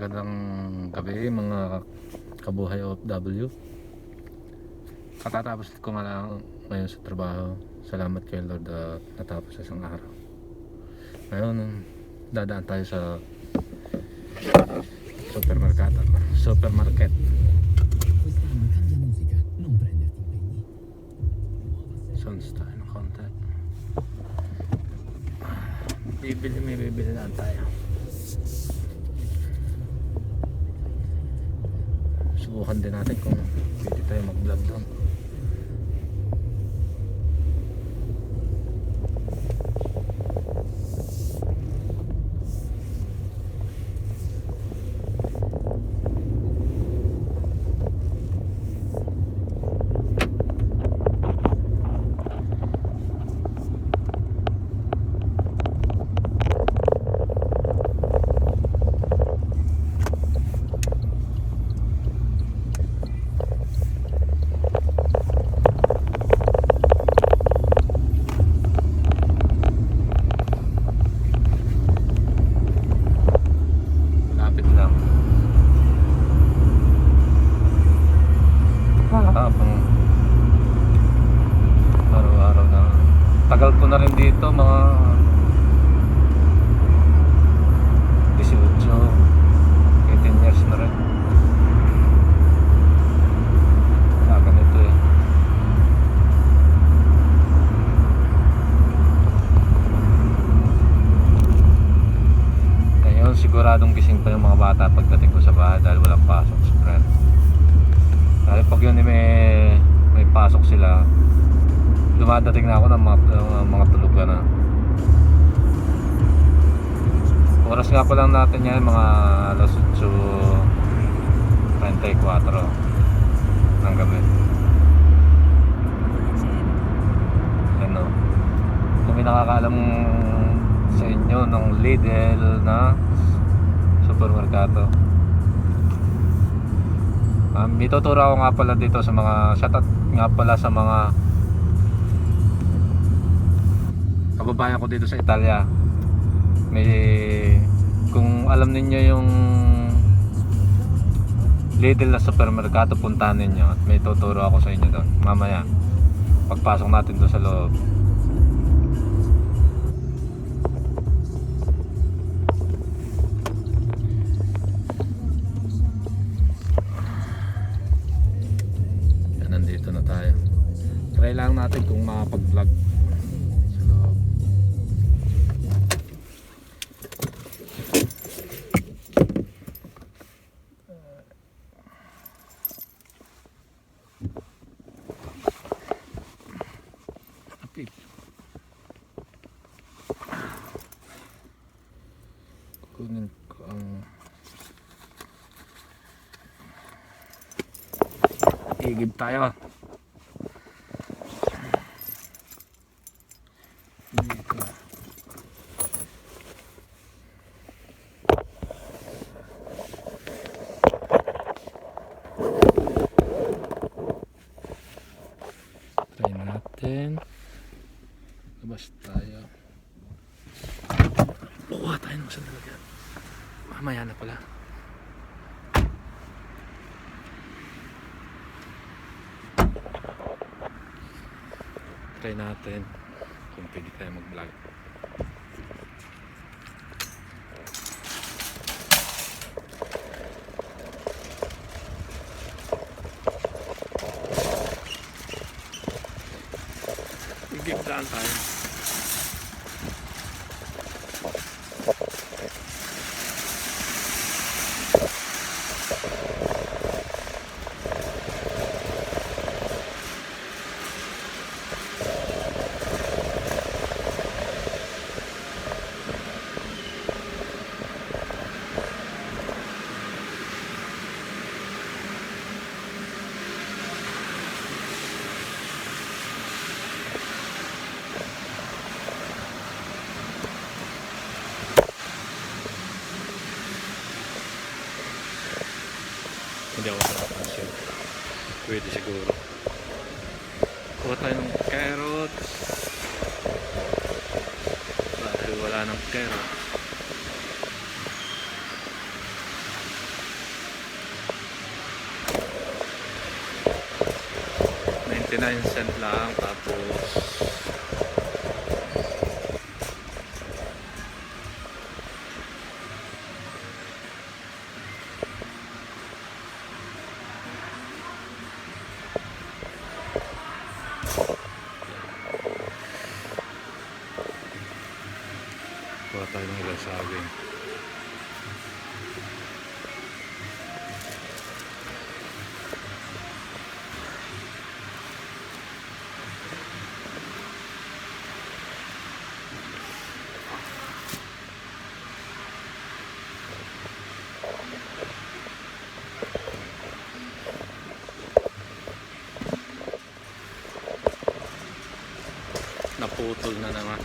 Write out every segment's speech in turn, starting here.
Magandang gabi mga kabuhay OFW. Katatapos ko nga lang ngayon sa trabaho. Salamat kay Lord at natapos sa isang araw. Ngayon, dadaan tayo sa supermarket. Supermarket. Prenderti impegni. Sounds tayo ng konti. Bibili, may bibili lang tayo. Subukan din natin kung pwede tayo mag-vlog doon. Sa bahay dahil walang pasok sa friend. Dahil pag yun eh, may, may pasok sila, dumadating na ako ng mga, uh, mga tulog na. Oras nga pa lang natin yan, mga alas 8.34 ng gabi. Ano, kung may nakakaalam sa inyo ng Lidl na supermerkado. Um, ituturo ako nga pala dito sa mga shoutout nga pala sa mga kababayan ko dito sa Italia. May kung alam ninyo yung Lidl na supermerkado puntahan ninyo at may tuturo ako sa inyo doon mamaya pagpasok natin doon sa loob natin kung. Kapit. Kunin ko ang Igib tayo. Dito. Try natin. Labas tayo. Kuha tayo ng sandalagyan. Mamaya na pala. try natin kung pwede tayo mag-vlog. daw sa taas yun. Pwede siguro. Kuha tayo ng carrots. Dahil wala ng carrots. $0.99 cent lang tapos Naputol na naman.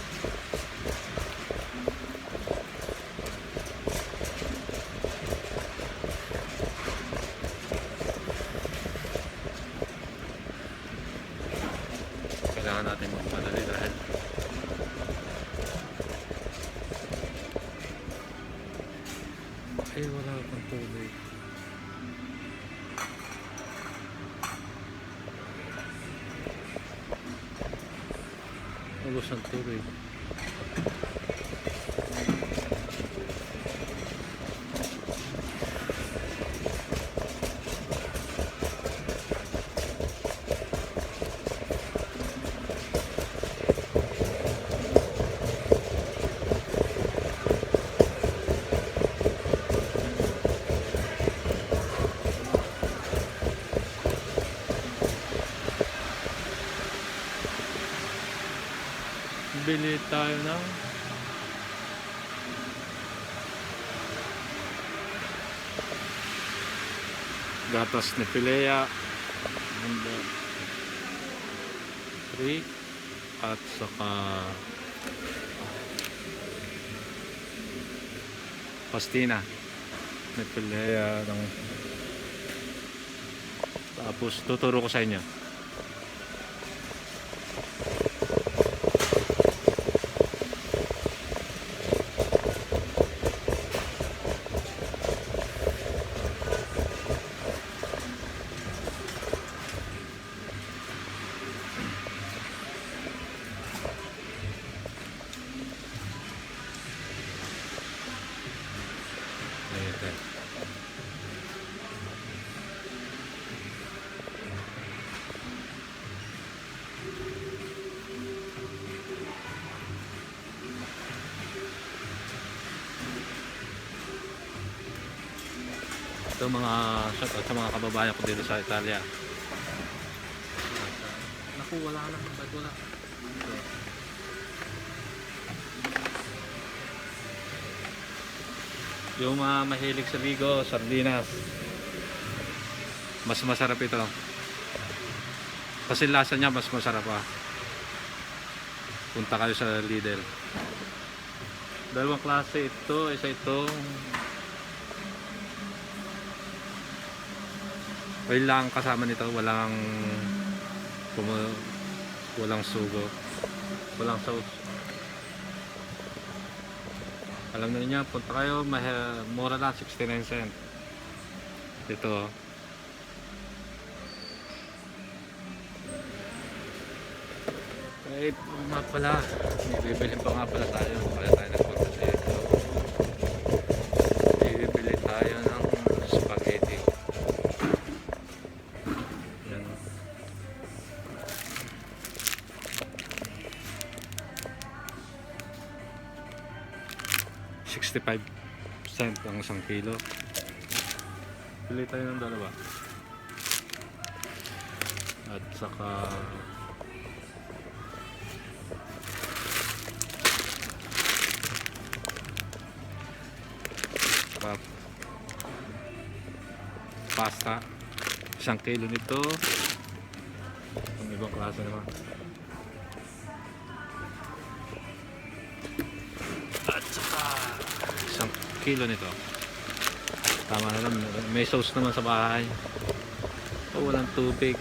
Kailangan natin magmadali dahil Santuário. Tayo ng gatas ni Pilea number 3 at saka pastina ni Pilea ng tapos tuturo ko sa inyo Ito mga shoutout sa mga kababayan ko dito sa Italia. Naku, wala na. Ba't wala? Ito. Yung mga mahilig sa Vigo, sardinas. Mas masarap ito. Kasi lasa niya mas masarap pa. Punta kayo sa Lidl. Dalawang klase ito, isa itong oil kasama nito, walang walang sugo, walang sauce. Alam na niyo, punta kayo, mura lang, 69 cent. Ito. Kahit nga pala, may pa nga pala tayo. Kaya 65 cent ang isang kilo. Pili tayo ng dalawa. At saka pa, pasta. Isang kilo nito. Ang ibang klase naman. Kilo nito. Tama na lang. May sauce naman sa bahay. O walang tubig.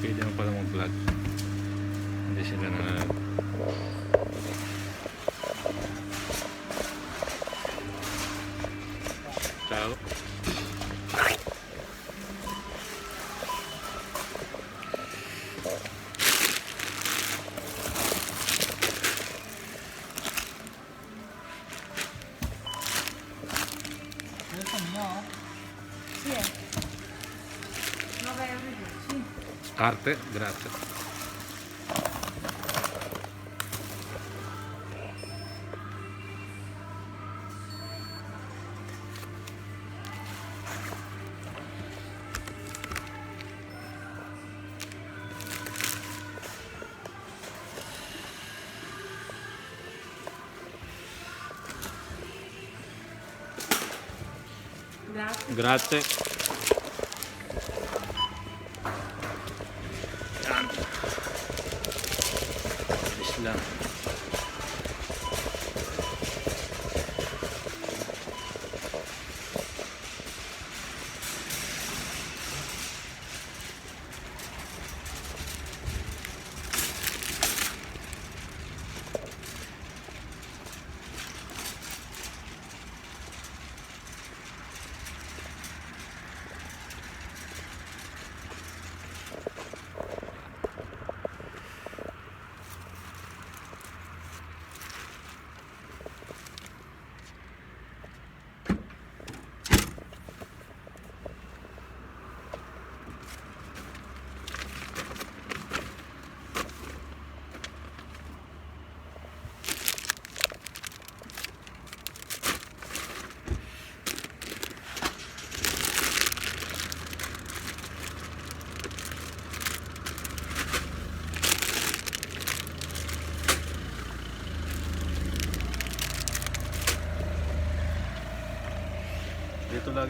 Pwede mo pala mag-vlog. Hindi sila na... Sì. Eh. 9,10 euro. Arte, grazie. Grazie. Grazie.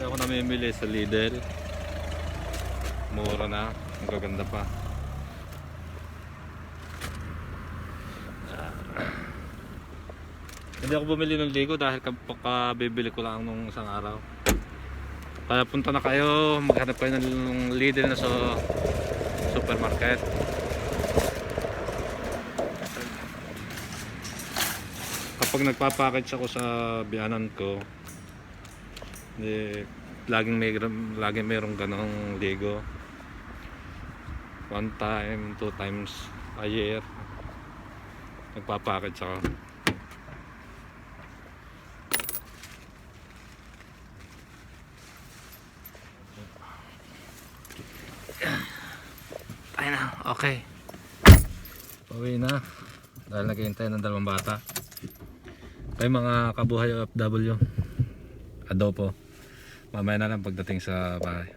Lagi ako namimili sa Lidl. Mura na. Ang gaganda pa. Ah. Hindi ako bumili ng Ligo dahil kapag ko lang nung isang araw. Kaya punta na kayo, maghanap kayo ng Lidl na sa supermarket. Kapag nagpapackage ako sa biyanan ko, eh, laging may laging mayroong ganong ligo. One time, two times a year. Nagpapackage ako. Tayo na, okay. Pauwi na. Dahil naghihintay ng dalawang bata. Kayo mga kabuhay OFW adobo. Mamaya na lang pagdating sa bahay.